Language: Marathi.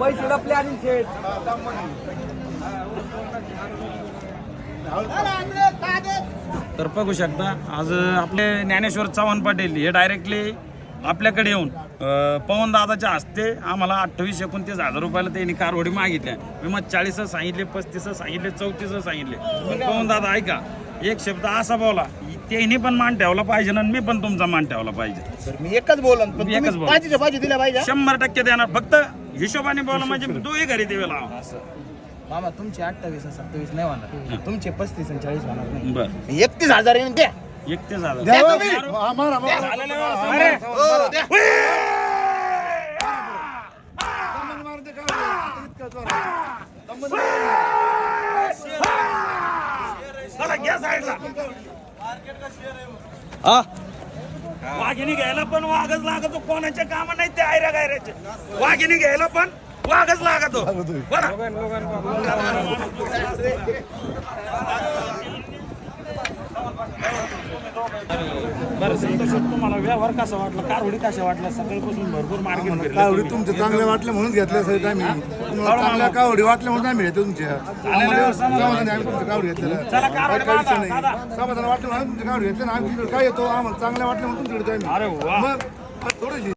पैसे लपले आणि शेठ तर बघू शकता आज आपले ज्ञानेश्वर चव्हाण पाटील हे डायरेक्टली आपल्याकडे येऊन पवन दादाच्या हस्ते आम्हाला अठ्ठावीस एकोणतीस हजार रुपयाला त्यांनी कारवडी मागितल्या मी मग चाळीस सांगितले पस्तीस सांगितले चौतीस सांगितले. पवन दादा ऐका एक शब्द असा बोला त्यांनी पण मान ठेवला पाहिजे आणि मी पण तुमचा मान ठेवला पाहिजे. तर मी एकच बोलन पण मी एकच तुम्ही बोलन. पाहिजे पाहिजे दिल्या पाहिजे शंभर टक्के देणार. फक्त हिशोबाने बोला म्हणजे दोही घरी देवे लावा. मामा तुमचे अठ्ठावीस आणि सत्तावीस नाही होणार. तुमचे पस्तीस आणि चाळीस होणार नाही. बर. एकतीस हजार येईन द्या. एकतीस द्या तुम्ही. अरे, हो, द्या. चला घ्या साईडला. वाघिणी घ्यायला पण वाघच लागतो कोणाच्या काम नाही ते आयऱ्या गायऱ्याचे. वाघिणी घ्यायला पण वाघच लागतो. बरं. बरं संतोष तुम्हाला व्यवहार कसा वाटला? कारवडी कशा वाटल्या? सकाळपासून भरपूर मार्केट कावडी तुमचे चांगले वाटले म्हणून घेतले सहित आम्ही. तुम्हाला चांगल्या कावडी वाटल्या म्हणून आम्ही घेतो तुमच्या आम्हाला समाधान आहे आम्ही तुमच्या कावडी चला कारवडी काही दादा. नाही. समाधान वाटलं म्हणून कावडी घेतल्या ना आम्ही तुमच्याकडे काय येतो आम्हाला चांगल्या वाटल्या म्हणून तुमच्याकडे अरे आम्ही वा मग थोडीशी